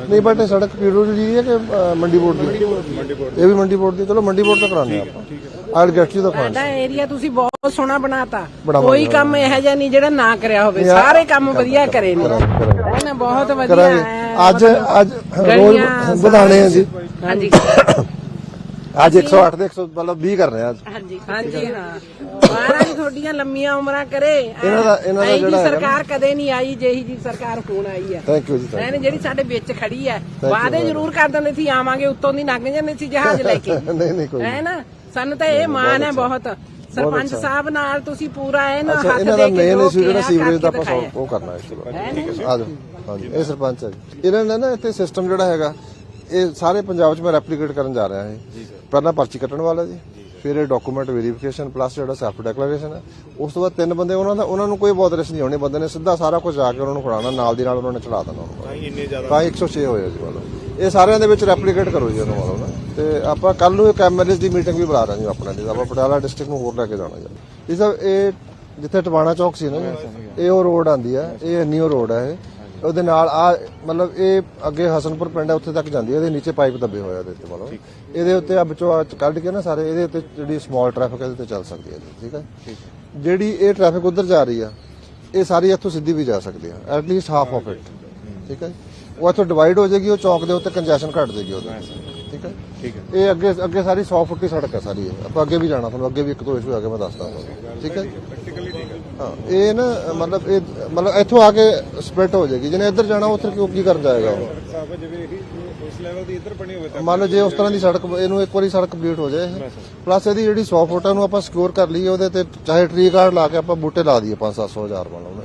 ਨਹੀਂ ਬਟ ਇਹ ਸੜਕ ਪੀੜੋ ਜੀ ਹੈ ਕਿ ਅ, ਮੰਡੀ ਬੋਰਡ ਦੀ। ਇਹ ਵੀ ਮੰਡੀ ਬੋਰਡ ਦੀ ਚਲੋ ਮੰਡੀ ਬੋਰਡ ਤੋਂ ਕਰਾਉਂਦੇ ਆਪਾਂ। ਆਲ ਗੈਟ ਯੂ ਦਾ ਸਾਡਾ ਏਰੀਆ ਤੁਸੀਂ ਬਹੁਤ ਸੋਹਣਾ ਬਣਾਤਾ। ਬੜਾ ਕੋਈ। ਕੰਮ ਇਹੋ ਜਿਹਾ ਨਹੀਂ ਜਿਹੜਾ ਨਾ ਕਰਿਆ ਹੋਵੇ। ਸਾਰੇ ਕੰਮ ਵਧੀਆ ਕਰੇ ਨੇ। ਹੈ ਨਾ ਬਹੁਤ ਵਧੀਆ ਕਰਾਂਗੇ। ਅੱਜ ਅੱਜ ਰੋਜ਼ ਵਧਾਣੇ ਆ ਜੀ। ਹਾਂਜੀ। ਅੱਜ 108 ਦੇ 100 ਮਤਲਬ 20 ਕਰ ਰਹੇ ਅੱਜ। ਹਾਂਜੀ ਹਾਂਜੀ ਹਾਂ। ਮਹਾਰਾਜ ਤੁਹਾਡੀਆਂ ਲੰਮੀਆਂ ਉਮਰਾਂ ਕਰੇ। ਇਹਨਾਂ ਦਾ- ਇਹਨਾਂ ਦਾ ਇਹੀ ਜਿਹੀ ਜਿਹੜਾ ਹੈਗਾ ਨਾ- ਸਰਕਾਰ ਕਦੇ ਨਹੀਂ ਆਈ ਜਿਹੀ ਜੀ ਸਰਕਾਰ ਹੁਣ ਆਈ ਹੈ। ਥੈਂਕ ਯੂ ਜੀ thank ਐਨ ਜਿਹੜੀ ਸਾਡੇ ਵਿੱਚ ਖੜੀ ਹੈ you ਵਾਅਦੇ ਜ਼ਰੂਰ ਕਰ ਦਿੰਦੇ ਸੀ ਆਵਾਂਗੇ ਉੱਤੋਂ ਦੀ ਲੰਘ ਜਾਂਦੇ ਸੀ ਜਹਾਜ਼ ਲੈ ਕੇ। you. ਨਹੀਂ ਨਹੀਂ ਕੋਈ ਹੈ ਨਾ? ਸਾਨੂੰ ਤਾਂ ਇਹ ਮਾਣ ਹੈ ਬਹੁਤ ਸਰਪੰਚ ਸਾਹਿਬ ਨਾਲ ਤੁਸੀਂ ਪੂਰਾ ਇਹ ਨਾ ਅੱਛਾ ਹੱਥ ਇਹਨਾਂ ਦੇ ਦਾ ਕੇ ਮੇਨ ਜੋ ਇਸ਼ੂ ਜਿਹੜਾ ਕਿਹਾ ਸੀਵਰੇਜ ਦਾ ਕਰਕੇ ਆਪਾਂ ਦਿਖਾਇਆ। solve ਉਹ ਕਰਨਾ ਹੈ ਚਲੋ ਆ ਜਾਓ। ਹਾਂਜੀ ਇਹ ਸਰਪੰਚ ਹੈ ਜੀ। ਇਹਨਾਂ ਨੇ ਨਾ ਇੱਥੇ ਸਿਸਟਮ ਜਿਹੜਾ ਹੈਗਾ ਇਹ ਸਾਰੇ ਪੰਜਾਬ 'ਚ ਮੈਂ ਰੈਪਲੀਕੇਟ ਕਰਨ ਜਾ ਰਿਹਾ ਹਾਂ ਪਹਿਲਾਂ ਪਰਚੀ ਕੱਟਣ ਵਾਲਾ ਜੀ ਫਿਰ ਇਹ ਡਾਕੂਮੈਂਟ ਵੈਰੀਫਿਕੇਸ਼ਨ ਪਲੱਸ ਜਿਹੜਾ ਸੈਲਫ ਡੈਕਲੇਰੇਸ਼ਨ ਹੈ। ਉਸ ਤੋਂ ਬਾਅਦ ਤਿੰਨ ਬੰਦੇ ਉਹਨਾਂ ਦਾ ਉਹਨਾਂ ਨੂੰ ਕੋਈ ਬੋਦਰਸ ਨਹੀਂ ਹੋਣੀ। ਬੰਦੇ ਨੇ ਸਿੱਧਾ ਸਾਰਾ ਕੁਝ ਜਾ ਕੇ ਉਹਨਾਂ ਨੂੰ ਫੜਾਉਣਾ ਨਾਲ ਦੀ ਨਾਲ ਉਹਨਾਂ ਨੇ ਚੜਾ ਦੇਣਾ ਉਹਨਾਂ ਨੂੰ। ਤਾਂ ਇੰਨੇ ਜ਼ਿਆਦਾ ਤਾਂ 106 ਹੋਇਆ ਜੀ ਮਤਲਬ ਇਹ ਸਾਰਿਆਂ ਦੇ ਵਿੱਚ ਰੈਪਲੀਕੇਟ ਕਰੋ ਜੀ ਉਹਨੂੰ ਨਾ। ਤੇ ਆਪਾਂ ਕੱਲ ਨੂੰ ਇੱਕ ਐਮਐਲਏ ਦੀ ਮੀਟਿੰਗ ਵੀ ਬੁਲਾ ਰਹੇ ਹਾਂ ਜੀ ਆਪਣੇ ਲਈ। ਆਪਾਂ ਪਟਿਆਲਾ ਡਿਸਟ੍ਰਿਕਟ ਨੂੰ ਹੋਰ ਲੈ ਕੇ ਜਾਣਾ ਜੀ। ਇਹ ਸਭ ਇਹ ਜਿੱਥੇ ਟਵਾਣਾ ਚੌਕ ਸੀ ਨਾ ਇਹ ਉਹ ਰੋਡ ਆਂਦੀ ਆ ਇਹ ਨਿਊ ਰੋਡ ਹੈ ਇਹ। ਉਹਦੇ ਨਾਲ ਆ ਮਤਲਬ ਇਹ ਅੱਗੇ ਹਸਨਪੁਰ ਪਿੰਡ ਹੈ ਉੱਥੇ ਤੱਕ ਜਾਂਦੀ ਹੈ ਇਹਦੇ ਨੀਚੇ ਪਾਈਪ ਦੱਬੇ ਹੋਇਆ ਇਹਦੇ ਉੱਤੇ ਮਤਲਬ। ਇਹਦੇ ਉੱਤੇ ਆ ਵਿੱਚੋਂ ਆ ਕੱਢ ਕੇ ਨਾ ਸਾਰੇ ਇਹਦੇ ਉੱਤੇ ਜਿਹੜੀ ਸਮਾਲ ਟ੍ਰੈਫਿਕ ਇਹਦੇ ਤੇ ਚੱਲ ਸਕਦੀ ਹੈ ਠੀਕ ਹੈ। ਜਿਹੜੀ ਇਹ ਟ੍ਰੈਫਿਕ ਉਧਰ ਜਾ ਰਹੀ ਆ ਇਹ ਸਾਰੀ ਇੱਥੋਂ ਸਿੱਧੀ ਵੀ ਜਾ ਸਕਦੀ ਆ at least half of it ਠੀਕ ਹੈ ਉਹ ਇੱਥੋਂ ਡਿਵਾਈਡ ਹੋ ਜਾਏਗੀ ਉਹ ਚੌਕ ਦੇ ਉੱਤੇ ਕੰਜੈਸ਼ਨ ਘਟ ਜਾਏਗੀ ਉਹਦੇ ਠੀਕ ਹੈ ਠੀਕ ਹੈ। ਇਹ ਅੱਗੇ ਅੱਗੇ ਸਾਰੀ 100 ਫੁੱਟ ਦੀ ਸੜਕ ਹੈ ਸਾਰੀ ਇਹ ਆਪਾਂ ਅੱਗੇ ਵੀ ਜਾਣਾ ਤੁਹਾਨੂੰ ਅੱਗੇ ਵੀ ਇੱਕ ਦੋ ਇਸ਼ੂ ਆ ਕੇ ਮੈਂ ਦੱਸਦਾ ਠੀਕ ਹੈ ਹਾਂ, ਇਹ ਨਾ, ਮਤਲਬ ਇਹ, ਮਤਲਬ ਇੱਥੋਂ ਆ ਕੇ ਸਪਲਿਟ ਹੋ ਜਾਏਗੀ। ਜਿਹਨੇ ਇੱਧਰ ਜਾਣਾ ਉੱਧਰ ਕਿਉਂ ਕੀ ਕਰਨ ਜਾਏਗਾ ਉਹ? ਮੰਨ ਲਓ ਜੇ ਉਸ ਤਰ੍ਹਾਂ ਦੀ ਸੜਕ, ਇਹਨੂੰ ਇੱਕ ਵਾਰੀ ਸੜਕ ਕੰਪਲੀਟ ਹੋ ਜਾਏ। ਪਲੱਸ ਇਹਦੀ ਜਿਹੜੀ 100 ਫੁੱਟ ਹੈ ਆਪਾਂ ਸਿਕਿਉਰ ਕਰ ਲਈਏ ਉਹਦੇ ਤੇ, ਚਾਹੇ ਟ੍ਰੀ ਕਾਰਡ ਲਾ ਕੇ ਆਪਾਂ ਬੂਟੇ ਲਾ ਦਈਏ 5-700 ਹਜ਼ਾਰ ਮੰਨ ਲਓ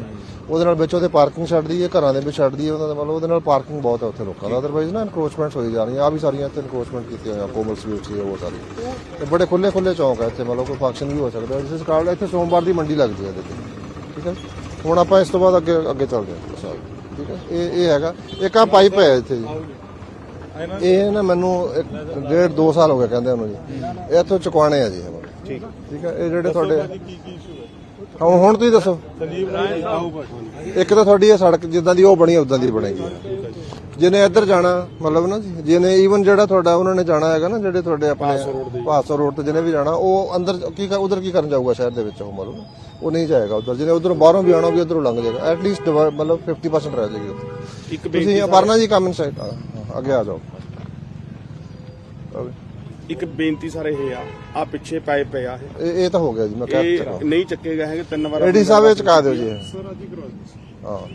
ਉਹਦੇ ਨਾਲ ਵਿੱਚ ਉਹਦੇ ਪਾਰਕਿੰਗ ਛੱਡ ਦਈਏ ਘਰਾਂ ਦੇ ਵਿੱਚ ਛੱਡ ਦਈਏ ਉਹਨਾਂ ਦਾ ਮਤਲਬ ਉਹਦੇ ਨਾਲ ਪਾਰਕਿੰਗ ਬਹੁਤ ਹੈ ਉੱਥੇ ਲੋਕਾਂ ਦਾ। ਅਦਰਵਾਈਜ਼ ਨਾ ਇਨਕਰੋਚਮੈਂਟ ਹੋਈ ਜਾ ਰਹੀ ਆ ਵੀ ਸਾਰੀਆਂ ਇੱਥੇ ਇਨਕਰੋਚਮੈਂਟ ਕੀਤੀਆਂ ਹੋਈਆਂ ਕੋਮਲ ਸਵੀਟ ਸੀ ਉਹ ਸਾਰੀ। ਤੇ ਬੜੇ ਖੁੱਲੇ ਖੁੱਲੇ ਚੌਂਕ ਹੈ ਇੱਥੇ ਮਤਲਬ ਕੋਈ ਫੰਕਸ਼ਨ ਵੀ ਹੋ ਸਕਦਾ। ਜਿਸ ਕਾਰਨ ਇੱਥੇ ਸੋਮਵਾਰ ਦੀ ਮੰਡੀ ਲੱਗਦੀ ਹੈ ਇਹਦੇ ਤੇ ਠੀਕ ਹੈ? ਹੁਣ ਆਪਾਂ ਇਸ ਤੋਂ ਬਾਅਦ ਅੱਗੇ ਅੱਗੇ ਚੱਲਦੇ ਹਾਂ। ਸਾਹਿਬ ਠੀਕ ਹੈ? ਇਹ ਇਹ ਹੈਗਾ। ਇੱਕ ਆ ਪਾਈਪ ਹੈ ਇੱਥੇ ਜੀ। ਇਹ ਨਾ ਮੈਨੂੰ ਇੱਕ ਡੇਢ 2 ਸਾਲ ਹੋ ਗਏ ਕਹਿੰਦੇ ਉਹਨੂੰ ਜੀ। ਇਹ ਇੱਥੋਂ ਚੁਕਵਾਣੇ ਆ ਜੀ ਇਹ। ਠੀਕ। ਠੀਕ ਹੈ? ਇਹ ਜਿਹੜੇ ਤੁਹਾਡੇ ਕੀ ਕੀ ਇਸ਼ੂ ਹੈ ਹੁਣ ਤੁਸੀਂ ਦੱਸੋ। ਇੱਕ ਤਾਂ ਤੁਹਾਡੀ ਇਹ ਸੜਕ ਜਿੱਦਾਂ ਦੀ ਉਹ ਬਣੀ ਉਦਾਂ ਦੀ ਬਣੇਗੀ। ਜਿਹਨੇ ਇੱਧਰ ਜਾਣਾ ਮਤਲਬ ਨਾ ਜੀ ਜਿਹਨੇ ਈਵਨ ਜਿਹੜਾ ਤੁਹਾਡਾ ਉਹਨਾਂ ਨੇ ਜਾਣਾ ਹੈਗਾ ਨਾ ਜਿਹੜੇ ਤੁਹਾਡੇ ਆਪਣੇ ਪਾਸੋ ਰੋਡ ਤੇ। ਜਿਹਨੇ ਵੀ ਜਾਣਾ ਉਹ ਅੰਦਰ ਕੀ ਉਧਰ ਕੀ ਕਰਨ ਜਾਊਗਾ ਸ਼ਹਿਰ ਦੇ ਵਿੱਚ ਉਹ ਮਤਲਬ? ਉਹ ਨਹੀਂ ਜਾਏਗਾ ਉਧਰ। ਜਿਹਨੇ ਉਧਰੋਂ ਬਾਹਰੋਂ ਵੀ ਆਣਾ ਉਹ ਵੀ ਉਧਰੋਂ ਲੰਘ ਜਾਏਗਾ। ਐਟ ਲੀਸਟ ਮਤਲਬ 50% ਰਹਿ ਜਾਏਗੀ ਉੱਥੇ। ਤੁਸੀਂ ਅਪਰਨਾ ਜੀ ਕਮ ਇਨਸਾਈਡ ਅੱਗੇ ਆ ਜਾਓ। ਇੱਕ ਬੇਨਤੀ ਸਾਰੇ ਇਹ ਆ ਆ ਪਿੱਛੇ ਪਾਏ ਪਏ ਆ ਇਹ। ਇਹ ਇਹ ਤਾਂ ਹੋ ਗਿਆ ਜੀ ਮੈਂ ਕਹਿ ਚੁੱਕਾ ਇਹ ਨਹੀਂ ਚੱਕੇਗਾ ਹੈਗੇ ਤਿੰਨ ਵਾਰ ਏਡੀ ਸਾਹਿਬ ਇਹ ਚੁਕਾ ਦਿਓ ਜੀ। ਇਹ। ਸਰ ਅੱਜ ਹੀ ਕਰਵਾ ਦਿਓ ਹਾਂ।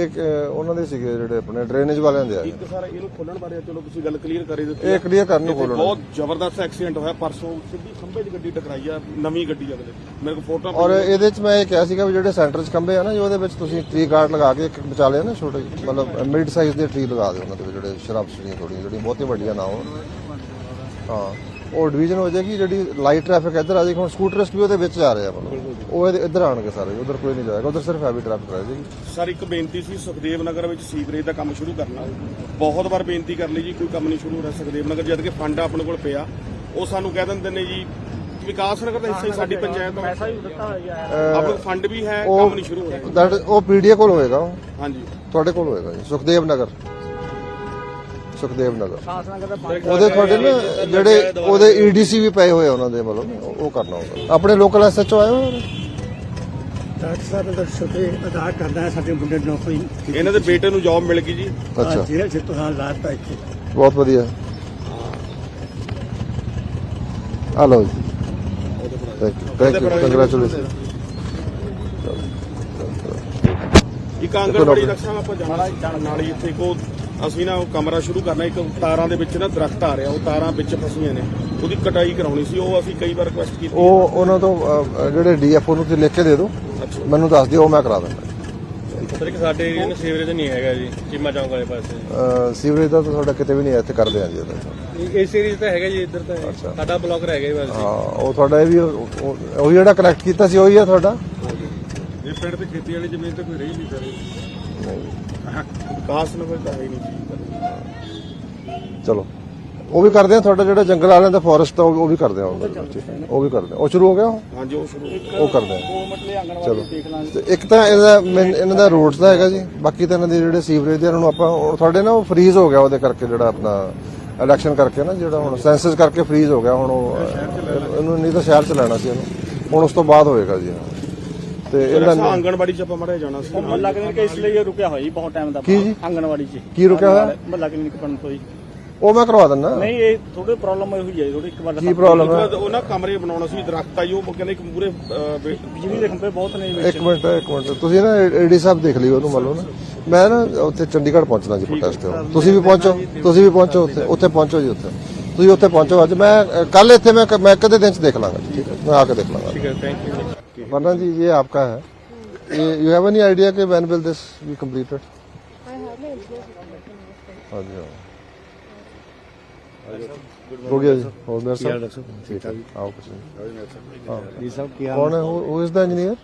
ਇੱਕ ਅਹ, ਉਹਨਾਂ ਦੇ ਸੀਗੇ ਜਿਹੜੇ ਆਪਣੇ ਡਰੇਨੇਜ ਵਾਲਿਆਂ ਦੇ ਆ। ਇੱਕ ਸਰ ਇਹਨੂੰ ਖੋਲਣ ਬਾਰੇ ਚਲੋ ਤੁਸੀਂ ਗੱਲ ਕਲੀਅਰ ਕਰੀ ਦਿੱਤੀ ਇਹ ਕਲੀਅਰ ਕਰਨ ਨੂੰ ਇੱਥੇ ਬੋਲਣਾ ਬਹੁਤ ਜ਼ਬਰਦਸਤ ਐਕਸੀਡੈਂਟ ਹੋਇਆ ਪਰਸੋਂ ਸਿੱਧੀ ਖੰਭੇ 'ਚ ਗੱਡੀ ਟਕਰਾਈ ਆ ਨਵੀਂ ਗੱਡੀ ਅਗਲੇ ਮੇਰੇ ਕੋਲ ਫੋਟੋ ਔਰ ਇਹਦੇ ਚ ਮੈਂ ਇਹ ਕਿਹਾ ਸੀਗਾ ਵੀ ਜਿਹੜੇ ਸੈਂਟਰ ਚ ਖੰਭੇ ਆ ਨਾ ਜੀ ਉਹਦੇ ਵਿੱਚ ਤੁਸੀਂ ਟ੍ਰੀ ਗਾਰਡ ਲਗਾ ਕੇ ਇੱਕ ਬਚਾ ਲਿਆ ਨਾ ਛੋਟੇ ਜਿਹੇ, ਮਤਲਬ ਮਿਡ ਸਾਈਜ਼ ਦੇ ਟ੍ਰੀ ਲਗਾ ਦਿਓ ਉਹਨਾਂ ਦੇ ਵਿੱਚ ਜਿਹੜੇ ਸ਼ਰਾਬਸ ਜਿਹੜੀਆਂ ਥੋੜੀਆਂ ਜਿਹੜੀਆਂ ਬਹੁਤੀ ਵੱਡੀਆਂ ਨਾ ਹੋਣ। ਹਾਂ। ਉਹ ਡਿਵੀਜ਼ਨ ਹੋ ਜਾਏਗੀ ਜਿਹੜੀ ਲਾਈਟ ਟ੍ਰੈਫਿਕ ਇੱਧਰ ਆ ਜਾਏਗੀ ਹੁਣ ਸਕੂਟਰਸ ਵੀ ਉਹਦੇ ਵਿੱਚ ਆ ਰਹੇ ਆ ਮਤਲਬ ਉਹ ਇਹਦੇ ਇੱਧਰ ਆਣਗੇ ਸਾਰੇ ਉਧਰ ਕੋਈ ਨਹੀਂ ਜਾਏਗਾ ਉਧਰ ਸਿਰਫ ਹੈਵੀ ਟ੍ਰੈਫਿਕ ਰਹਿ ਜਾਏਗੀ। ਸਰ ਇੱਕ ਬੇਨਤੀ ਸੀ ਸੁਖਦੇਵ ਨਗਰ ਵਿੱਚ ਸੀਵਰੇਜ ਦਾ ਕੰਮ ਸ਼ੁਰੂ ਕਰਨਾ। ਬਹੁਤ ਵਾਰ ਬੇਨਤੀ ਕਰ ਲਈ ਜੀ ਕੋਈ ਕੰਮ ਨਹੀਂ ਸ਼ੁਰੂ ਹੋ ਰਿਹਾ ਸੁਖਦੇਵ ਨਗਰ ਜਦ ਕਿ ਫੰਡ ਆਪਣੇ ਕੋਲ ਪਿਆ। ਉਹ ਸਾਨੂੰ ਕਹਿ ਦਿੰਦੇ ਨੇ ਜੀ ਵਿਕਾਸ ਨਗਰ ਦਾ ਹਿੱਸਾ ਹੀ ਸਾਡੀ ਪੰਚਾਇਤ ਦਾ। ਆਪਣੇ ਕੋਲ ਫੰਡ ਵੀ ਹੈ ਕੰਮ ਨਹੀਂ ਸ਼ੁਰੂ ਹੋ ਰਿਹਾ। ਦੈਟ ਉਹ ਪੀਡੀਏ ਕੋਲ ਹੋਏਗਾ। ਉਹ, ਹਾਂਜੀ। ਤੁਹਾਡੇ ਕੋਲ ਹੋਏਗਾ ਜੀ ਸੁਖਦੇਵ ਨਗਰ। ਸੁਖਦੇਵ ਨਗਰ। ਉਹਦੇ ਤੁਹਾਡੇ ਨਾ ਜਿਹੜੇ ਉਹਦੇ ਈਡੀਸੀ ਵੀ ਪਏ ਹੋਏ ਆ ਉਹਨਾਂ ਦੇ ਮਤਲਬ ਉਹ- ਕਰਨਾ ਹੋਗਾ ਆਪਣੇ ਲੋਕਲ ਐਸਐਚਓ ਆਏ ਹੋਏ ਡਾਕਟਰ ਸਾਹਿਬ ਦਾ ਛੋਟੇ ਅਦਾ ਕਰਦਾ ਹੈ ਸਾਡੇ ਮੁੰਡੇ ਨੂੰ ਨੌਕਰੀ ਇਹਨਾਂ ਦੇ ਬੇਟੇ ਨੂੰ ਜੌਬ ਮਿਲ ਗਈ ਜੀ। ਅੱਛਾ। ਜੇਲ੍ਹ ਚ ਤੁਹਾਂ ਲਾਤਾ ਇੱਥੇ। ਬਹੁਤ ਵਧੀਆ। ਲਓ ਜੀ। ਥੈਂਕ ਯੂ ਕੰਗ੍ਰੈਚੁਲੇਸ਼ਨ ਇੱਕ ਆਂਗਣਵਾੜੀ ਰਕਸ਼ਾ ਆਪਾਂ ਜਾਣਾ ਨਾਲ ਹੀ ਇੱਥੇ ਕੋ ਅਸੀਂ ਨਾ ਉਹ ਕਮਰਾ ਸ਼ੁਰੂ ਕਰਨਾ ਇੱਕ ਤਾਰਾਂ ਦੇ ਵਿੱਚ ਨਾ ਦਰਖਤ ਆ ਰਿਹਾ ਉਹ ਤਾਰਾਂ ਵਿੱਚ ਫਸੀਆਂ ਨੇ। ਉਹਦੀ ਕਟਾਈ ਕਰਾਉਣੀ ਸੀ ਉਹ ਅਸੀਂ ਕਈ ਵਾਰ ਰਿਕੁਐਸਟ ਕੀਤੀ ਉਹ ਉਹਨਾਂ ਤੋਂ ਅਹ, ਜਿਹੜੇ ਡੀਐਫਓ ਨੂੰ ਤੁਸੀਂ ਲਿਖ ਕੇ ਦੇ ਦਿਓ। ਅੱਛਾ। ਮੈਨੂੰ ਦੱਸ ਦਿਓ ਉਹ ਮੈਂ ਕਰਾ ਦਿੰਦਾ। ਸਰ ਕਿ ਸਾਡੇ ਏਰੀਆ ਨੂੰ ਸੀਵਰੇਜ ਨਹੀਂ ਹੈਗਾ ਜੀ ਚੀਮਾ ਚੌਂਕ ਵਾਲੇ ਪਾਸੇ। ਅਹ, ਸੀਵਰੇਜ ਦਾ ਤਾਂ ਤੁਹਾਡਾ ਕਿਤੇ ਵੀ ਨਹੀਂ ਹੈ, ਇੱਥੇ ਕਰਦੇ ਆ ਜੀ ਉਹਦਾ। ਇਸ ਏਰੀਆ ਤਾਂ ਹੈਗਾ ਜੀ ਇੱਧਰ ਤਾਂ ਸਾਡਾ ਬਲੌਕ ਰਹਿ ਗਿਆ ਜੀ ਬਸ। ਹਾਂ ਉਹ ਤੁਹਾਡਾ ਇਹ ਵੀ ਉਹ ਉਹ- ਉਹ ਜਿਹੜਾ ਕਨੈਕਟ ਕੀਤਾ ਸੀ ਉਹੀ ਹੈ ਤੁਹਾਡਾ? ਇਹ ਪਿੰਡ ਤੇ ਖੇਤੀ ਵਾਲੀ ਜ਼ਮੀਨ ਤੇ ਕੋਈ ਰਹੀ ਨਹੀਂ ਸਰ। ਵਿਕਾਸ ਤਾਂ ਹੈ ਹੀ ਨਹੀਂ ਚਲੋ। ਉਹ ਵੀ ਕਰਦੇ ਆ ਤੁਹਾਡਾ ਜਿਹੜਾ ਜੰਗਲ ਵਾਲਿਆਂ ਦਾ ਫੋਰੈਸਟ ਉਹ ਉਹ ਵੀ ਕਰਦੇ ਆ ਉਹ ਉਹ ਵੀ ਕਰਦੇ ਆ। ਉਹ ਸ਼ੁਰੂ ਹੋ ਗਿਆ ਉਹ? ਹਾਂਜੀ ਉਹ ਸ਼ੁਰੂ ਉਹ ਕਰਦੇ ਆ। ਚਲੋ। ਤੇ ਇੱਕ ਤਾਂ ਇਹਦਾ ਮੇਨ- ਇਹਨਾਂ ਦਾ ਰੋਡਸ ਦਾ ਹੈਗਾ ਜੀ। ਬਾਕੀ ਤਾਂ ਇਹਨਾਂ ਦੇ ਜਿਹੜੇ ਸੀਵਰੇਜ ਦੇ ਇਹਨਾਂ ਨੂੰ ਆਪਾਂ ਉਹ ਤੁਹਾਡੇ ਨਾ ਉਹ ਫ੍ਰੀਜ਼ ਹੋ ਗਿਆ ਉਹਦੇ ਕਰਕੇ ਜਿਹੜਾ ਆਪਣਾ ਇਲੈਕਸ਼ਨ ਕਰਕੇ ਨਾ ਜਿਹੜਾ ਹੁਣ ਸੈਂਸਸ ਕਰਕੇ ਫ੍ਰੀਜ਼ ਹੋ ਗਿਆ ਹੁਣ ਉਹ। ਇਹਨੂੰ ਨਹੀਂ ਤਾਂ ਸ਼ਹਿਰ ਚ ਲੈਣਾ ਸੀ ਇਹਨੂੰ। ਹੁਣ ਉਸ ਤੋਂ ਬਾਅਦ ਹੋਏਗਾ ਜੀ। ਤੇ ਇਹਨਾਂ ਨੇ ਆਂਗਣਵਾੜੀ ਚ ਆਪਾਂ ਮੜੇ ਜਾਣਾ ਸੀ। ਮਹੱਲਾ ਕਲੀਨਿਕ ਇਸ ਲਈ ਇਹ ਰੁਕਿਆ ਹੋਇਆ ਜੀ ਬਹੁਤ ਟਾਈਮ ਦਾ ਕੀ ਜੀ? ਆਂਗਣਵਾੜੀ 'ਚ। ਕੀ ਰੁਕਿਆ ਹੋਇਆ? ਮਹੱਲਾ ਕਲੀਨਿਕ ਬਣਨ ਤੋਂ ਜੀ। ਉਹ ਮੈਂ ਕਰਵਾ ਦਿੰਦਾ। ਨਹੀਂ ਇਹ ਥੋੜੀ ਪ੍ਰੋਬਲਮ ਹੋਈ ਹੈ ਥੋੜੀ ਇੱਕ ਵਾਰ ਕੀ ਪ੍ਰੋਬਲਮ ਹੈ? ਉਹ ਨਾ ਕਮਰੇ ਬਣਾਉਣਾ ਸੀ ਦਰਖਤ ਆ ਜੀ ਉਹ ਕਹਿੰਦੇ ਇੱਕ ਪੂਰੇ ਬਿਜਲੀ ਦੇ ਖੰਭੇ ਬਹੁਤ ਨੇ ਵਿੱਚ। ਇੱਕ ਮਿੰਟ ਇੱਕ ਮਿੰਟ। ਤੁਸੀਂ ਨਾ ਏਡੀ ਸਾਹਿਬ ਦੇਖ ਲਿਓ ਉਹਨੂੰ ਮੰਨ ਲਓ ਨਾ। ਮੈਂ ਨਾ ਉੱਥੇ ਚੰਡੀਗੜ੍ਹ ਪਹੁੰਚਣਾ ਜੀ ਪ੍ਰੋਟੈਸਟ ਤੇ ਤੁਸੀਂ ਵੀ ਪਹੁੰਚੋ ਤੁਸੀਂ ਵੀ ਪਹੁੰਚੋ ਉੱਥੇ ਉੱਥੇ ਪਹੁੰਚੋ ਜੀ ਉੱਥੇ। ਤੁਸੀਂ ਉੱਥੇ ਪਹੁੰਚੋ ਅੱਜ। ਮੈਂ ਕੱਲ ਇੱਥੇ ਮੈਂ ਮੈਂ ਕਦੇ ਦਿਨ ਚ ਦੇਖ ਲਾਂਗਾ ਜੀ, ਠੀਕ ਹੈ? ਮੈਂ ਆ ਕੇ ਦੇਖ ਲਾਂਗਾ। ਠੀਕ ਹੈ ਥੈਂਕ ਯੂ आपकी वर्णा जी ये आपका है यू हैव एनी आइडिया कि when will this be completed हाँ जी हो गया जी हो मेरे सर ठीक है आओ कुछ कौन है हु इज़ द इंजीनियर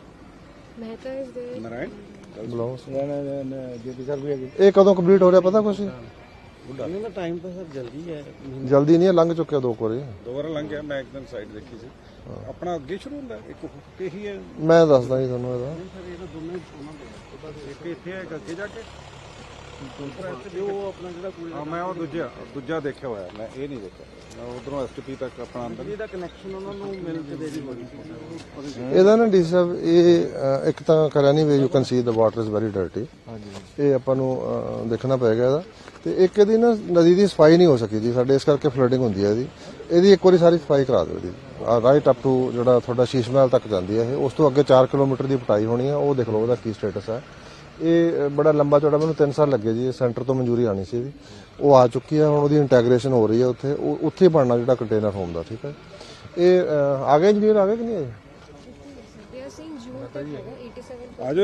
एक कदों कंप्लीट हो रहा पता कुछ ਜਲਦੀ ਹੈ। ਨਹੀਂ ਲੰਘ ਚੁੱਕਿਆ ਦੋ ਕੁ ਵਾਰੀ। ਦੋ ਵਾਰ ਲੰਘ ਗਿਆ ਮੈਂ ਇੱਕ ਸਾਈਡ ਦੇਖੀ ਸੀ। ਆਪਣਾ ਅੱਗੇ ਸ਼ੁਰੂ ਹੁੰਦਾ ਇੱਕ ਹੁੱਕ ਇਹੀ ਹੈ। ਮੈਂ ਦੱਸਦਾ ਜੀ ਤੁਹਾਨੂੰ ਇਹਦਾ। ਸਰ ਇੱਥੇ ਹੈ ਇੱਕ ਜਾ ਕੇ। ਦੂਸਰਾ ਇੱਥੇ ਉਹ ਆਪਣਾ ਜਿਹੜਾ ਮੈਂ ਉਹ ਦੂਜਾ ਦੂਜਾ ਦੇਖਿਆ ਹੋਇਆ ਮੈਂ ਇਹ ਨਹੀਂ ਦੇਖਿਆ। ਮੈਂ ਉਧਰੋਂ ਐਸਟੀਪੀ ਤੱਕ ਆਪਣਾ ਅੰਦਰ। ਇਹਦਾ ਕਨੈਕਸ਼ਨ ਉਹਨਾਂ ਨੂੰ ਮਿਲ ਕੇ ਦੇ ਦੀ ਹੋਣੀ ਇਹਦਾ ਨਾ ਡੀ ਸਾਹਿਬ ਇਹ ਅ, ਇੱਕ ਤਾਂ ਕਰਿਆ ਨਹੀਂ way you can see the water is very dirty ਇਹ ਆਪਾਂ ਨੂੰ ਅ, ਦੇਖਣਾ ਪਏਗਾ ਇਹਦਾ। ਤੇ ਇੱਕ ਇਹਦੀ ਨਾ ਨਦੀ ਦੀ ਸਫ਼ਾਈ ਨਹੀਂ ਹੋ ਸਕੀ ਜੀ ਸਾਡੇ ਇਸ ਕਰਕੇ ਫਲੱਡਿੰਗ ਹੁੰਦੀ ਹੈ ਇਹਦੀ। ਇਹਦੀ ਇੱਕ ਵਾਰੀ ਸਾਰੀ ਸਫ਼ਾਈ ਕਰਾ ਦਿਓ ਇਹਦੀ। ਰਾਈਟ ਅਪ ਟੂ ਜਿਹੜਾ ਤੁਹਾਡਾ ਸ਼ੀਸ਼ ਮਹਿਲ ਤੱਕ ਜਾਂਦੀ ਹੈ ਇਹ। ਉਸ ਤੋਂ ਅੱਗੇ 4 ਕਿਲੋਮੀਟਰ ਦੀ ਪਟਾਈ ਹੋਣੀ ਹੈ ਉਹ ਦੇਖ ਲਓ ਉਹਦਾ ਕੀ ਸਟੇਟਸ ਹੈ। ਇਹ ਬੜਾ ਲੰਬਾ ਚੌੜਾ ਮੈਨੂੰ 3 ਸਾਲ ਲੱਗੇ ਜੀ ਇਹ ਸੈਂਟਰ ਤੋਂ ਮਨਜ਼ੂਰੀ ਆਣੀ ਸੀ ਇਹਦੀ। ਉਹ ਆ ਚੁੱਕੀ ਹੈ ਹੁਣ ਉਹਦੀ ਇੰਟੈਗ੍ਰੇਸ਼ਨ ਹੋ ਰਹੀ ਹੈ ਉੱਥੇ। ਉੱਥੇ ਬਣਨਾ ਜਿਹੜਾ ਕੰਟੇਨਰ ਹੋਮ ਦਾ ਠੀਕ ਹੈ ਇਹ ਆ ਇੰਜੀਨੀਅਰ ਆ ਕਿ ਨਹੀਂ ਆਏ ਆਜੋ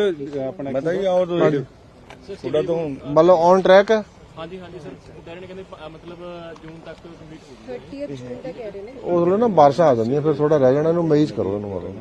ਆਪਣਾ ਬਤਾਈਏ ਆਓ ਤੁਹਾਡਾ ਤੋਂ ਮਤਲਬ ਔਨ ਟਰੈਕ ਹੈ ਹਾਂਜੀ ਹਾਂਜੀ ਸਰ ਕਹਿ ਰਹੇ ਨੇ ਕਹਿੰਦੇ ਪ- ਮਤਲਬ ਜੂਨ ਤੱਕ ਕੰਪਲੀਟ ਹੋ 30th June तक कह रहे हैं ਉਸ ਵੇਲੇ ਨਾ ਬਾਰਿਸ਼ਾਂ ਆ ਜਾਂਦੀਆਂ ਫਿਰ ਥੋੜਾ ਰਹਿ ਜਾਣਾ ਇਹਨੂੰ ਮਈ ਚ ਕਰੋ ਇਹਨੂੰ ਮਤਲਬ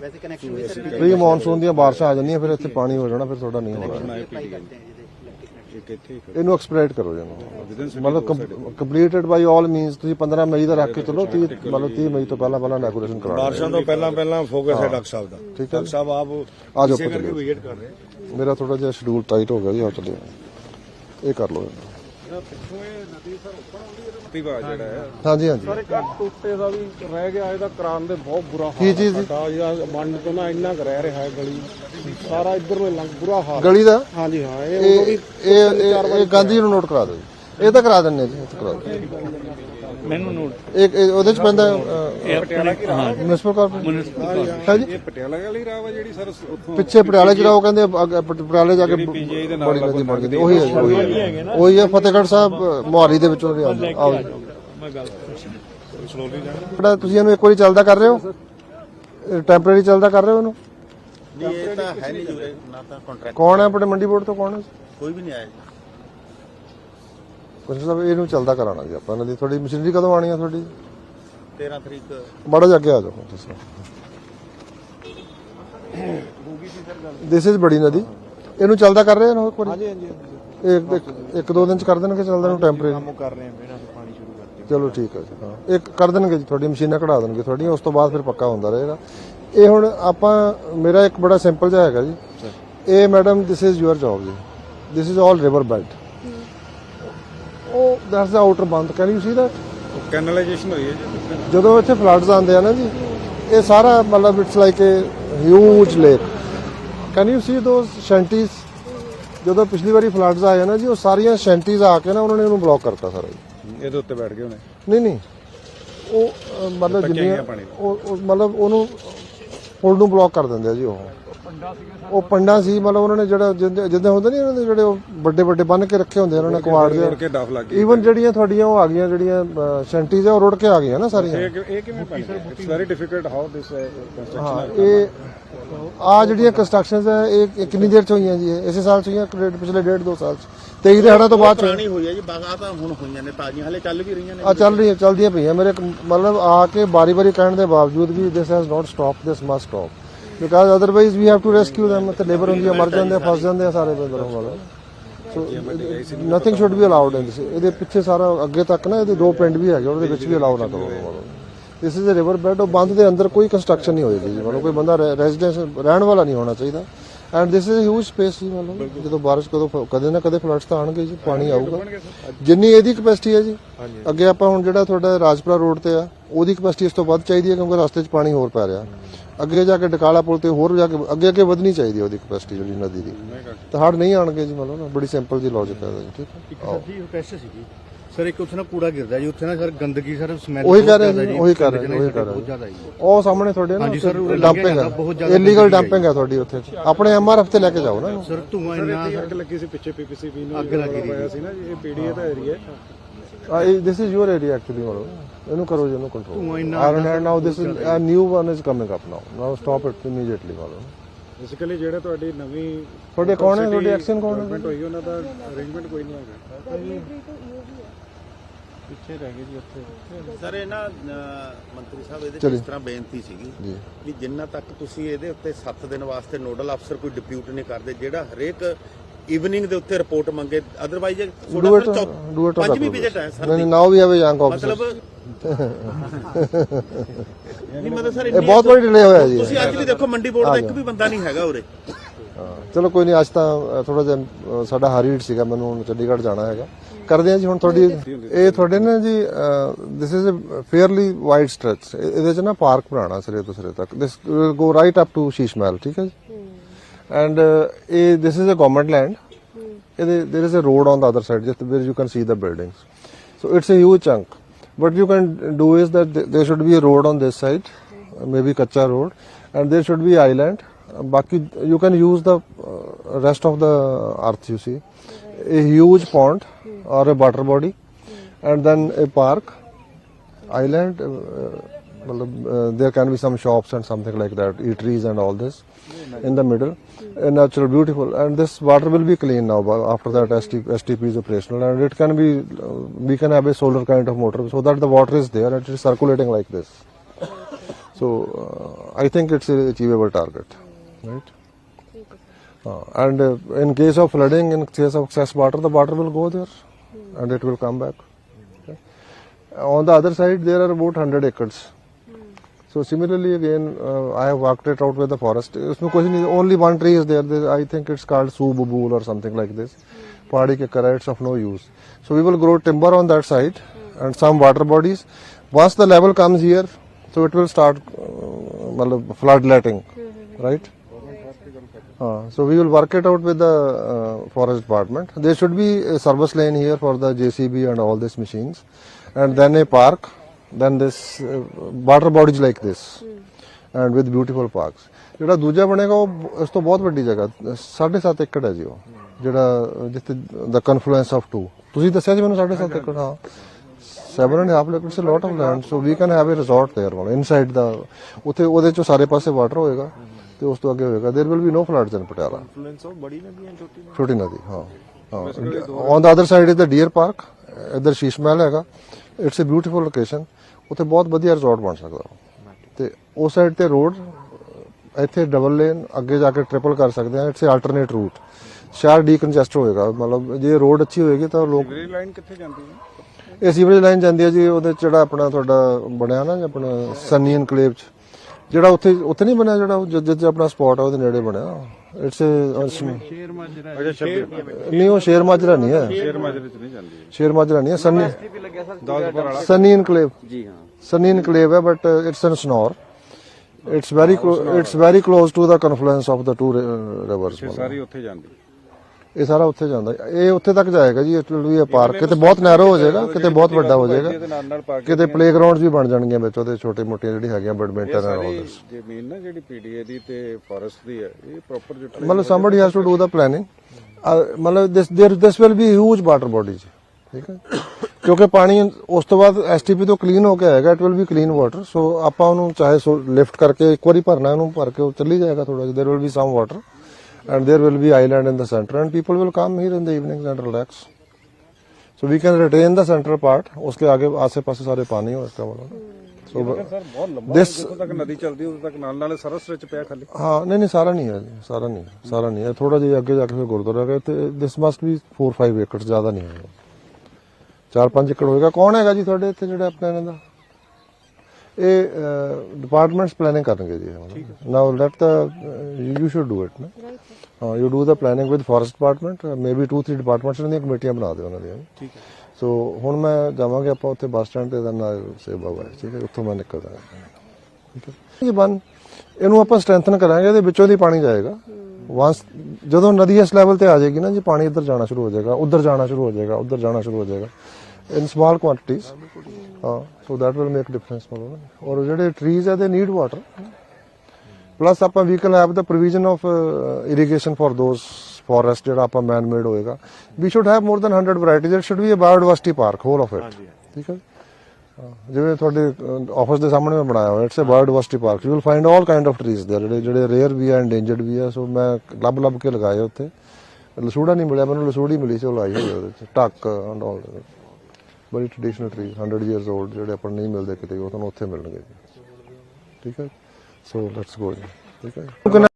ਵੈਸੇ ਕਨੈਕਸ਼ਨ ਵੀ ਸਰ ਪ੍ਰੀ ਮੌਨਸੂਨ ਦੀਆਂ ਬਾਰਿਸ਼ਾਂ ਆ ਜਾਂਦੀਆਂ ਫਿਰ ਇੱਥੇ ਪਾਣੀ ਹੋ ਜਾਣਾ ਫਿਰ ਥੋੜਾ ਨਹੀਂ ਹੋਣਾ ਇੱਕ ਇੱਥੇ ਹੀ ਇਹਨੂੰ ਐਕਸਪਲੋਇਟ ਕਰੋ ਜੀ ਇਹਨੂੰ। ਮਤਲਬ ਕੰਪਲੀਟਡ ਬਾਈ ਆਲ ਮੀਨਸ ਤੁਸੀਂ 15 ਮਈ ਦਾ ਰੱਖ ਕੇ ਚਲੋ 30 ਮਤਲਬ 30 ਮਈ ਤੋਂ ਪਹਿਲਾਂ ਪਹਿਲਾਂ ਡੈਕੋਰੇਸ਼ਨ ਕਰਾ ਲਓ ਬਾਰਿਸ਼ਾਂ ਤੋਂ ਪਹਿਲਾਂ ਪਹਿਲਾਂ ਫੋਕਸ ਹੈ ਡਾਕਟਰ ਸਾਹਿਬ ਦਾ ਠੀਕ ਹੈ ਡਾਕਟਰ ਸਾਹਿਬ ਆਪ ਆ ਜਾਓ ਇਸੇ ਕਰਕੇ ਪੁੱਤਰ ਵਿਜ਼ਿਟ ਕਰ ਰਹੇ ਮੇਰਾ ਥੋੜਾ ਜਿਹਾ ਸ਼ਡਿਊਲ ਟਾਈਟ ਹੋ ਗਿਆ ਜੀ ਆ ਚੱਲਿਓ ਇਹ ਕਰ ਲਓ। ਇਹਨੂੰ। ਪ੍ਰਤਿਭਾ ਜਿਹੜਾ ਹੈ ਹਾਂਜੀ ਹਾਂਜੀ ਟੁੱਟੇ ਦਾ ਵੀ ਰਹਿ ਗਿਆ ਇਹਦਾ ਕਰਾਉਣ ਦੇ ਬਹੁਤ ਬੁਰਾ ਕੀ ਚੀਜ਼ ਜੀ ਹਾਲ ਆ ਮੰਡ ਤੋਂ ਨਾ ਇੰਨਾ ਕੁ ਰਹਿ ਰਿਹਾ ਹੈ ਗਲੀ। ਸਾਰਾ ਇੱਧਰ ਨੂੰ ਲੰਘ ਬੁਰਾ ਹਾਲ ਗਲੀ ਦਾ? ਹਾਂਜੀ ਹਾਂ ਇਹ ਇਹ ਇਹ ਇਹ- ਇਹ ਗਾਂਧੀ ਨੂੰ ਨੋਟ ਕਰਾ ਦਿਓ। ਜੀ ਇਹ ਤਾਂ ਕਰਾ ਦਿੰਨੇ ਜੀ ਇਹ ਤਾਂ ਕਰਾ ਦਿਓ। ਮੈਨੂੰ ਨੋਟ ਇੱਕ ਇਹ ਉਹਦੇ ਚ ਪੈਂਦਾ ਮਿਊਨਿਸਪਲ ਕਾਰਪੋਰੇਸ਼ਨ ਹੈ ਜੀ ਇਹ ਪਟਿਆਲਾ ਵਾਲੀ ਰਾਹ ਵਾ ਜਿਹੜੀ ਸਰ ਉੱਥੋਂ ਪਿੱਛੇ ਪਟਿਆਲੇ ਚ ਉਹ ਕਹਿੰਦੇ ਅੱਗੇ ਪਟਿਆਲੇ ਜਾ ਕੇ ਬੜੀ ਨਦੀ ਬਣ ਗਈ ਉਹੀ ਹੈ ਜੀ, ਉਹੀ ਹੈ ਉਹੀ ਹੈ ਫਤਿਹਗੜ੍ਹ ਸਾਹਿਬ ਅ, ਮੁਹਾਲੀ ਦੇ ਵਿੱਚੋਂ ਦੀ ਆਉਂਦੀ। ਆਓ ਜੀ। ਬੜਾ ਤੁਸੀਂ ਇਹਨੂੰ ਇੱਕ ਵਾਰੀ ਚੱਲਦਾ ਕਰ ਰਹੇ ਹੋ? ਟੈਂਪਰੇਰੀ ਚੱਲਦਾ ਕਰ ਰਹੇ ਹੋ ਇਹਨੂੰ? ਨਹੀਂ ਇਹ ਤਾਂ ਹੈ ਨਹੀਂ ਜੁਰੇ ਨਾ ਤਾਂ ਕੰਟਰੈਕਟ ਕੌਣ ਹੈ ਆਪਣੇ ਮੰਡੀ ਬੋਰਡ ਤੋਂ ਕੌਣ ਹੈ? ਕੋਈ ਵੀ ਨਹੀਂ ਆਇਆ ਜੀ। ਕੁਝ ਸਾਹਿਬ ਇਹਨੂੰ ਚੱਲਦਾ ਕਰਾਉਣਾ ਜੀ ਆਪਾਂ ਇਹਨਾਂ ਦੀ ਤੁਹਾਡੀ ਮਸ਼ੀਨਰੀ ਕਦੋਂ ਆਣੀ ਆ ਤੁਹਾਡੀ? 13 ਤਰੀਕ। ਬੜਾ ਜਾ ਅੱਗੇ ਆ ਜਾਓ ਤੁਸੀਂ। ਦਿਸ ਇਜ਼ ਬੜੀ ਨਦੀ। ਇਹਨੂੰ ਚੱਲਦਾ ਕਰ ਰਹੇ ਹੋ ਇੱਕ ਵਾਰੀ ਹਾਂਜੀ ਹਾਂਜੀ ਇੱਕ ਇੱਕ- ਦੋ ਦਿਨ ਚ ਕਰ ਦੇਣਗੇ ਚੱਲਦਾ ਨੂੰ ਟੈਂਪਰੇਰੀ ਕਰ ਰਹੇ ਹਾਂ ਬਿਨਾਂ ਪਾਣੀ ਸ਼ੁਰੂ ਕਰਦੇ ਚਲੋ ਠੀਕ ਹੈ ਜੀ ਹਾਂ। ਇੱਕ ਕਰ ਦੇਣਗੇ ਜੀ ਤੁਹਾਡੀ ਮਸ਼ੀਨਾਂ ਕਢਾ ਦੇਣਗੇ ਤੁਹਾਡੀਆਂ ਉਸ ਤੋਂ ਬਾਅਦ ਫਿਰ ਪੱਕਾ ਹੁੰਦਾ ਰਹੇਗਾ। ਇਹ ਹੁਣ ਆਪਾਂ ਮੇਰਾ ਇੱਕ ਬੜਾ ਸਿੰਪਲ ਜਿਹਾ ਹੈਗਾ ਜੀ। ਇਹ madam this is your job ਜੀ। This is all river belt ਉਹ that's the outer bund you see that canalisation ਹੋਈ ਹੈ ਜੀ। ਜਦੋਂ ਇੱਥੇ ਫਲੱਡਸ ਆਉਂਦੇ ਆ ਨਾ ਜੀ ਇਹ ਸਾਰਾ ਮਤਲਬ it's like a huge lake can you see those shanties ਜਦੋਂ ਪਿਛਲੀ ਵਾਰੀ ਫਲੱਡਸ ਆਏ ਨਾ ਜੀ ਉਹ ਸਾਰੀਆਂ ਸ਼ੈਂਟੀਜ਼ ਆ ਕੇ ਨਾ ਉਹਨਾਂ ਨੇ ਉਹਨੂੰ ਬਲੌਕ ਕਰਤਾ ਸਾਰਾ ਜੀ। ਇਹਦੇ ਉੱਤੇ ਬੈਠ ਗਏ ਹੋਣੇ। ਨਹੀਂ ਨਹੀਂ। ਉਹ ਮਤਲਬ ਜਿੰਨੀਆਂ ਉਹ ਮਤਲਬ ਉਹਨੂੰ ਪੁਲ ਨੂੰ ਬਲੌਕ ਕਰ ਦਿੰਦੇ ਆ ਜੀ ਉਹ। ਉਹ ਪੰਡਾ ਸੀ ਮਤਲਬ ਉਹਨਾਂ ਨੇ ਜਿਹੜਾ ਜਿੱਦਾਂ ਜਿੱਦਾਂ ਹੁੰਦੇ ਨਹੀਂ ਉਹਨਾਂ ਦੇ ਜਿਹੜੇ ਉਹ ਵੱਡੇ ਵੱਡੇ ਬੰਨ ਕੇ ਰੱਖੇ ਹੁੰਦੇ ਆ ਉਹਨਾਂ ਨੇ ਕੁਆੜ ਦੇ। ਰੋੜ ਕੇ ਡਾਫ ਲੱਗ ਗਈ ਈਵਨ ਜਿਹੜੀਆਂ ਤੁਹਾਡੀਆਂ ਉਹ ਆ ਗਈਆਂ ਜਿਹੜੀਆਂ ਸ਼ੈਂਟੀਜ਼ ਆ ਉਹ ਰੁੜ ਕੇ ਆ ਗਈਆਂ ਨਾ ਸਾਰੀਆਂ। ਇਹ ਕਿ- ਇਹ ਕਿਵੇਂ ਬਣ ਗਿਆ it's very difficult how this ਹਾਂ ਕੰਸਟਰਕਸ਼ਨ ਇਹ ਆ ਜਿਹੜੀਆਂ ਕੰਸਟਰਕਸ਼ਨਸ ਹੈ ਇਹ ਇਹ ਕਿੰਨੀ ਦੇਰ ਚ ਹੋਈਆਂ ਜੀ? ਇਹ? ਇਸੇ ਸਾਲ ਚ ਹੋਈਆਂ ਕਿ ਪਿਛਲੇ ਡੇਢ ਦੋ ਸਾਲ ਚ? 23 ਦੇ ਹੜ੍ਹਾਂ ਤੋਂ ਬਾਅਦ ਚ? ਹੋਈਆਂ? ਪੁਰਾਣੀ ਹੋਈ ਹੈ ਜੀ ਤਾਂ ਹੁਣ ਹੋਈਆਂ ਨੇ ਤਾਜ਼ੀਆਂ ਹਲੇ ਚੱਲ ਵੀ ਰਹੀਆਂ ਨੇ। ਆ ਚੱਲ ਰਹੀਆਂ ਚੱਲਦੀਆਂ ਪਈਆਂ। ਮੇਰੇ ਕ- ਮਤਲਬ ਆ ਕੇ ਬਾਰੀ ਬਾਰੀ ਕਹਿਣ ਦੇ ਬਾਵਜੂਦ ਵੀ this has not stop this must stop because otherwise we have to rescue them. ਤੇ ਲੇਬਰ ਹੁੰਦੀ ਮਰ ਜਾਂਦੇ ਆ ਫਸ ਜਾਂਦੇ ਆ ਸਾਰੇ ਬੰਦਰ ਵਾਲੇ so nothing should be allowed in this ਇਹਦੇ ਪਿੱਛੇ ਸਾਰਾ ਅੱਗੇ ਤੱਕ ਨਾ ਇਹਦੇ ਦੋ ਪਿੰਡ ਵੀ ਹੈਗੇ ਉਹਦੇ ਵਿੱਚ ਵੀ ਅਲਾਉ ਨਾ ਕਰੋ this is a river bed ਉਹ ਬੰਦ ਦੇ ਅੰਦਰ ਕੋਈ ਕੰਸਟਰਕਸ਼ਨ ਨਹੀਂ ਹੋਏਗੀ ਜੀ ਮਤਲਬ ਕੋਈ ਬੰਦਾ ਰੈਜ਼ੀਡੈਂਸ ਰਹਿਣ ਵਾਲਾ ਨਹੀਂ ਹੋਣਾ ਚਾਹੀਦਾ and this is huge space ਜੀ ਮਤਲਬ ਜਦੋਂ ਬਾਰਿਸ਼ ਕਦੋਂ ਕਦੇ ਨਾ ਕਦੇ ਫਲੱਡਸ ਤਾਂ ਆਣਗੇ ਜੀ ਪਾਣੀ ਆਊਗਾ ਜਿੰਨੀ ਇਹਦੀ ਕਪੈਸਿਟੀ ਹੈ ਜੀ ਅੱਗੇ ਆਪਾਂ ਹੁਣ ਜਿਹੜਾ ਤੁਹਾਡਾ ਰਾਜਪੁਰਾ ਰੋਡ ਤੇ ਆ ਉਹਦੀ ਕਪੈਸਿਟੀ ਇਸ ਤੋਂ ਵੱਧ ਚਾਹੀਦੀ ਹੈ ਕਿਉਂਕਿ ਰਸਤੇ 'ਚ ਪਾਣੀ ਹੋਰ ਪੈ ਰਿਹਾ ਅੱਗੇ ਜਾ ਕੇ ਡਕਾਲਾ ਪੁਲ ਤੇ ਹੋਰ ਜਾ ਕੇ ਅੱਗੇ ਅੱਗੇ ਵਧਣੀ ਚਾਹੀਦੀ ਹੈ ਉਹਦੀ ਕਪੈਸਿਟੀ ਜਿਹੜੀ ਨਦੀ ਦੀ। ਤਾਂ ਹੜ ਨਹੀਂ ਆਣਗੇ ਜੀ ਮਤਲਬ ਨਾ ਬੜੀ ਸਿੰਪਲ ਜੀ ਲੌਜੀਕ ਹੈ ਜੀ ਠੀਕ ਹੈ? ਇੱਕ ਸਰ ਜੀ ਰਿਕੁਐਸਟ ਸੀਗੀ। ਸਰ ਇੱਕ ਉੱਥੇ ਨਾ ਕੂੜਾ ਗਿਰਦਾ ਜੀ ਉੱਥੇ ਨਾ ਸਰ ਗੰਦਗੀ ਸਰ ਸਮੈਲ ਉਹੀ ਕਹਿ ਰਹੇ ਜੀ ਉਹੀ ਕਹਿ ਰਹੇ ਉਹੀ ਬਹੁਤ ਰਹੇ ਜ਼ਿਆਦਾ ਜੀ। ਉਹ ਸਾਹਮਣੇ ਤੁਹਾਡੇ ਨਾ ਹਾਂਜੀ ਸਰ, ਉਰੇ ਡੰਪਿੰਗ ਹੈ ਬਹੁਤ ਜ਼ਿਆਦਾ ਇਲੀਗਲ ਹੈ। ਡੰਪਿੰਗ ਹੈ ਤੁਹਾਡੀ ਉੱਥੇ। ਆਪਣੇ ਐਮਆਰਐਫ ਤੇ ਲੈ ਕੇ ਜਾਓ ਨਾ। ਸਰ ਧੂਆਂ ਇੰਨਾ ਅੱਗ ਲੱਗੀ ਸੀ ਪਿੱਛੇ ਪੀਪੀਸੀਬੀ ਨੂੰ ਅੱਗ ਲੱਗੀ ਸੀ। ਨਾ ਜੀ ਇਹ PDA the area Uh, this is your area actually, Maro. ਇਹਨੂੰ ਕਰੋ ਜੀ ਇਹਨੂੰ control iron hand now this is a new one is coming up now. Now stop it immediately Maro. Basically ਜਿਹੜੇ ਤੁਹਾਡੀ ਨਵੀਂ ਤੁਹਾਡੇ ਕੌਣ ਹੈ ਤੁਹਾਡੇ ਐਕਸ਼ਨ ਕੌਣ ਹੈ ਹੋਈ ਉਹਨਾਂ ਦਾ ਅਰੇਂਜਮੈਂਟ ਕੋਈ ਨਹੀਂ ਹੈਗਾ। ਪਿੱਛੇ ਰਹਿ ਗਏ ਜੀ ਉੱਥੇ। ਸਰ ਇਹ ਨਾ ਮੰਤਰੀ ਸਾਹਿਬ ਇਹਦੇ। ਇਸ ਤਰ੍ਹਾਂ ਬੇਨਤੀ ਸੀਗੀ ਜੀ। ਵੀ ਜਿੰਨਾ ਤੱਕ ਤੁਸੀਂ ਇਹਦੇ ਉੱਤੇ 7 ਦਿਨ ਵਾਸਤੇ ਨੋਡਲ ਅਫਸਰ ਕੋਈ ਡਿਪਿਊਟ ਨਹੀਂ ਕਰਦੇ ਜਿਹੜਾ ਹਰੇਕ ਈਵਨਿੰਗ ਦੇ ਉੱਤੇ ਰਿਪੋਰਟ ਮੰਗੇ ਅਦਰਵਾਈਜ਼ ਤੁਹਾਡਾ ਪੰਜਵੀਂ ਵਿਜ਼ਿਟ ਹੈ. Sir we have a young officer ਮਤਲਬ ਨਹੀਂ ਮਤਲਬ ਸਰ ਇਹ ਬਹੁਤ ਵਾਰੀ delay ਹੋਇਆ ਜੀ। ਤੁਸੀਂ ਅੱਜ ਵੀ ਦੇਖੋ ਮੰਡੀ ਬੋਰਡ ਦਾ ਇੱਕ ਵੀ ਬੰਦਾ ਨਹੀਂ ਹੈਗਾ ਉਰੇ। ਹਾਂ, ਚਲੋ ਕੋਈ ਨਹੀਂ ਅੱਜ ਤਾਂ ਥੋੜਾ ਜਿਹਾ ਸਾਡਾ ਹਾਰੀਡ ਸੀਗਾ ਮੈਨੂੰ ਹੁਣ ਚੰਡੀਗੜ੍ਹ ਜਾਣਾ ਹੈਗਾ। ਕਰਦੇ ਆ ਜੀ ਹੁਣ ਤੁਹਾਡੀ ਇਹ ਤੁਹਾਡੇ ਨਾ ਜੀ this is a fairly wide stretch ਇਹਦੇ ਚ ਨਾ ਪਾਰਕ ਬਣਾਉਣਾ ਸਿਰੇ ਤੋਂ ਸਿਰੇ ਤੱਕ। This go right up to Sheesh Mahal ਠੀਕ ਹੈ ਜੀ? ਐਂਡ ਇਹ this is a government land ਇਹਦੇ there is a road on the other side just where you can see the buildings so it's a huge chunk what you can do is that there should be a road on this side uh, maybe kacha road and there should be island. Uh, baki you can use the uh, rest of the earth you see. A huge pond or a water body and then a park island matlab, uh, there can be some shops and something like that eateries and all this in the middle. A natural beautiful and this water will be clean now after that STP, STP is operational and it can be we can have a solar kind of motor so that the water is there and it is circulating like this. So uh, I think it's a achievable target right? Uh, and uh, in case of flooding in case of excess water the water will go there and it will come back. Okay. on the other side there are about 100 acres so similarly again uh, I have worked it out with the forest उसमें कुछ नहीं only one tree is there, there I think it's called sububul or something like this pahadi ke kara it's of no use so we will grow timber on that side and some water bodies once the level comes here so it will start uh, matlab flood letting right uh, so we will work it out with the uh, forest department. There should be a service lane here for the JCB and all these machines, and then a park, Then this uh, water bodies like this, and with beautiful parks. ਜਿਹੜਾ ਦੂਜਾ ਬਣੇਗਾ ਉਹ ਇਸ ਤੋਂ ਬਹੁਤ ਵੱਡੀ ਜਗ੍ਹਾ 7.5 ਏਕੜ ਹੈ ਜੀ ਉਹ ਜਿਹੜਾ ਜਿੱਥੇ ਦਾ ਕਨਫਲੂਐਂਸ ਆਫ 2 ਤੁਸੀਂ ਦੱਸਿਆ ਜੀ ਮੈਨੂੰ 7.5 ਏਕੜ ਹਾਂ seven and a half acres is a lot of land so we can have a resort there one inside the ਉੱਥੇ ਉਹਦੇ ਚੋਂ ਸਾਰੇ ਪਾਸੇ ਵਾਟਰ ਹੋਏਗਾ ਤੇ ਉਸ ਤੋਂ ਅੱਗੇ ਹੋਏਗਾ there will be no floods in Patiala ਬੜੀ ਨਦੀ ਹੈ ਛੋਟੀ ਛੋਟੀ ਨਦੀ ਹਾਂ ਹਾਂ on the other side is the deer park ਇਧਰ ਸ਼ੀਸ਼ ਮਹਿਲ ਹੈਗਾ ਇਟਸ ਅ ਬਿਊਟੀਫੁਲ ਲੋਕੇਸ਼ਨ ਉੱਥੇ ਬਹੁਤ ਵਧੀਆ ਰਿਜ਼ੋਰਟ ਬਣ ਸਕਦਾ। ਤੇ ਉਸ ਸਾਈਡ ਤੇ ਰੋਡ ਇੱਥੇ ਡਬਲ ਲੇਨ ਅੱਗੇ ਜਾ ਕੇ ਟ੍ਰਿਪਲ ਕਰ ਸਕਦੇ ਆ ਇਟਸ ਅ ਆਲਟਰਨੇਟ ਰੂਟ ਸ਼ਹਿਰ ਡੀਕੰਜੈਸਟ ਹੋਏਗਾ। ਮਤਲਬ ਜੇ ਰੋਡ ਅੱਛੀ ਹੋਏਗੀ ਤਾਂ ਲੋਕ ਗ੍ਰੇ ਲਾਈਨ ਕਿੱਥੇ ਜਾਂਦੀ ਹੈ? ਇਹ ਸੀਵਰੇਜ ਲਾਈਨ ਜਾਂਦੀ ਹੈ ਜੀ ਉਹਦੇ ਜਿਹੜਾ ਆਪਣਾ ਤੁਹਾਡਾ ਬਣਿਆ ਨਾ ਜੀ ਆਪਣਾ ਸਨੀ ਇਨਕਲੇਵ ਚ। ਜਿਹੜਾ ਉੱਥੇ ਉੱਥੇ ਨਹੀਂ ਬਣਿਆ ਜਿਹੜਾ ਉਹ ਜਿ- ਜਿੱਥੇ ਆਪਣਾ ਸਪੌਟ ਹੈ ਉਹਦੇ ਨੇੜੇ ਬਣਿਆ। ਇਟਸ ਅੱਛਾ ਨਹੀਂ ਉਹ ਸ਼ੇਰ ਮਾਜਰਾ ਨਹੀਂ ਹੈ। ਸ਼ੇਰ ਮਾਜਰੇ ਚ ਨਹੀਂ ਜਾਂਦੀ ਸ਼ੇਰ ਮਾਜਰਾ ਨਹੀਂ ਹੈ ਸਨੀ ਵਾਲਾ ਸਨੀ ਇਨਕਲੇਵ ਜੀ ਹਾਂ। ਸਨੀ ਇਨਕਲੇਵ ਹੈ but it's an Sanaur it's very it's very close to the confluence of the two rivers ਸਾਰੀ ਉੱਥੇ ਜਾਂਦੀ। ਇਹ ਸਾਰਾ ਉੱਥੇ ਜਾਂਦਾ। ਇਹ ਉੱਥੇ ਤੱਕ ਜਾਏਗਾ ਜੀ it will be a park ਕਿਤੇ ਬਹੁਤ ਨੈਰੋ ਹੋ ਜਾਏਗਾ ਕਿਤੇ ਬਹੁਤ ਵੱਡਾ ਹੋ ਜਾਏਗਾ। ਕਿਤੇ ਪਲੇਗਰਾਉਂਡਸ ਵੀ ਬਣ ਜਾਣਗੀਆਂ ਵਿੱਚ ਉਹਦੇ ਛੋਟੇ ਮੋਟੀਆਂ ਜਿਹੜੀ ਹੈਗੀਆਂ ਬੈਡਮਿੰਟਨ ਐਂਡ ਆਲ ਦਿਸ ਜ਼ਮੀਨ ਨਾ ਜਿਹੜੀ ਪੀਡੀਏ ਦੀ ਤੇ ਫੋਰੈਸਟ ਦੀ ਹੈ ਇਹ ਪ੍ਰੋਪਰ ਜਿੱਥੇ ਮਤਲਬ has to do the planning uh, ਮਤਲਬ this there this will be huge water bodies ਠੀਕ ਹੈ? ਕਿਉਂਕਿ ਪਾਣੀ ਉਸ ਤੋਂ ਬਾਅਦ ਐਸਟੀਪੀ ਤੋਂ ਕਲੀਨ ਹੋ ਕੇ ਆਏਗਾ it will be clean water so ਆਪਾਂ ਉਹਨੂੰ ਚਾਹੇ ਲਿਫਟ ਕਰਕੇ ਇੱਕ ਵਾਰੀ ਭਰਨਾ ਉਹਨੂੰ ਭਰ ਕੇ ਉਹ ਚੱਲੀ ਜਾਏਗਾ ਥੋੜਾ ਜਿਹਾ there will be some water and there will be island in the center and people will come here in the evenings and relax so we can retain the central part उसके आगे आसे पासे सारे पानी हो इसका मतलब ਸੋ ਸਰ ਬਹੁਤ ਲੰਬਾ This- ਜਿੱਥੋਂ ਤੱਕ ਨਦੀ ਚੱਲਦੀ ਉਦੋਂ ਤੱਕ ਨਾਲ ਨਾਲੇ ਸਰਸ ਵਿੱਚ ਪਿਆ ਖਾਲੀ ਹਾਂ ਨਹੀਂ ਨਹੀਂ ਸਾਰਾ ਨਹੀਂ ਹੈ ਜੀ ਸਾਰਾ ਨਹੀਂ ਸਾਰਾ ਨਹੀਂ ਹੈ ਥੋੜਾ ਜਿਹਾ ਅੱਗੇ ਜਾ ਕੇ ਫਿਰ ਗੁਰਦੁਆਰਾ ਹੈਗਾ ਤੇ ਦਿਸ ਮਸਟ ਵੀ 4 5 ਏਕੜ ਜ਼ਿਆਦਾ ਨਹੀਂ ਹੈ 4-5 ਏਕੜ ਹੋਏਗਾ ਕੌਣ ਹੈਗਾ ਜੀ ਤੁਹਾਡੇ ਇੱਥੇ ਜਿਹੜਾ ਆਪਣਾ ਇਹਨਾਂ ਦਾ ਇਹ ਡਿਪਾਰਟਮੈਂਟਸ ਪਲੈਨਿੰਗ ਕਰਨਗੇ ਜੀ now let the you should do it ਨਾ। ਹਾਂ you do the planning with forest department maybe 2-3 departments ਦੀਆਂ ਕਮੇਟੀਆਂ ਬਣਾ ਦਿਓ ਉਹਨਾਂ ਦੀਆਂ। ਠੀਕ ਹੈ। ਸੋ ਹੁਣ ਮੈਂ ਜਾਵਾਂਗੇ ਆਪਾਂ ਉੱਥੇ ਬੱਸ ਸਟੈਂਡ ਤੇ ਦਾ ਨਾਲ ਸੇਵਾ ਹੋਇਆ ਠੀਕ ਹੈ ਉੱਥੋਂ ਮੈਂ ਨਿਕਲਦਾ। ਠੀਕ ਹੈ। ਇਹ ਬਨ ਇਹਨੂੰ ਆਪਾਂ ਸਟਰੈਂਥਨ ਕਰਾਂਗੇ ਇਹਦੇ ਵਿੱਚੋਂ ਦੀ ਪਾਣੀ ਜਾਏਗਾ। ਵਾਂਸ ਜਦੋਂ ਨਦੀ ਇਸ ਲੈਵਲ ਤੇ ਆ ਜਾਏਗੀ ਨਾ ਜੀ ਪਾਣੀ ਇੱਧਰ ਜਾਣਾ ਸ਼ੁਰੂ ਹੋ ਜਾਏਗਾ ਉੱਧਰ ਜਾਣਾ ਸ਼ੁਰੂ ਹੋ ਜਾਏਗਾ ਉੱਧਰ ਜਾਣਾ ਸ਼ੁਰੂ ਹੋ ਜਾਏਗਾ। ਇਨ ਸਮਾਲ ਕੁਆਂਟੀਟੀਜ਼ ਹਾਂ so that will make difference ਮਤਲਬ ਔਰ ਜਿਹੜੇ ਟਰੀਜ਼ ਆ ਦੇ ਨੀਡ ਵਾਟਰ ਪਲੱਸ ਆਪਾਂ we can have the provision of irrigation for those forest ਜਿਹੜਾ ਆਪਾਂ ਮੈਨ ਮੇਡ ਹੋਏਗਾ we should have more than 100 varieties it should be a biodiversity park whole of it ਠੀਕ ਹੈ ਜਿਵੇਂ ਤੁਹਾਡੇ office ਦੇ ਸਾਹਮਣੇ ਮੈਂ ਬਣਾਇਆ ਹੋਇਆ it's a biodiversity park you will find all kind of trees there ਜਿਹੜੇ ਜਿਹੜੇ ਰੇਅਰ ਵੀ ਆ ਐਂਡੇਂਜਰਡ ਵੀ ਆ ਸੋ ਮੈਂ ਲੱਭ ਲੱਭ ਕੇ ਲਗਾਏ ਉੱਥੇ ਲਸੂੜਾ ਨਹੀਂ ਮਿਲਿਆ ਮੈਨੂੰ ਲਸੂੜੀ ਮਿਲੀ ਸੀ ਉਹ ਲਾਈ ਹੋਈ ਉਹਦੇ ਚ ਟੱਕ ਐਂਡ ਆਲ ਬੜੀ ਟ੍ਰੈਡੀਸ਼ਨਲ ਟਰੀ 100 ਇਅਰਸ 올ਡ ਜਿਹੜੇ ਆਪਾਂ ਨਹੀਂ ਮਿਲਦੇ ਕਿਤੇ, ਉਹ ਤੁਹਾਨੂੰ ਉੱਥੇ ਮਿਲਣਗੇ ਜੀ। ਠੀਕ ਹੈ? ਸੋ ਲੈਟਸ ਗੋ ਠੀਕ ਹੈ?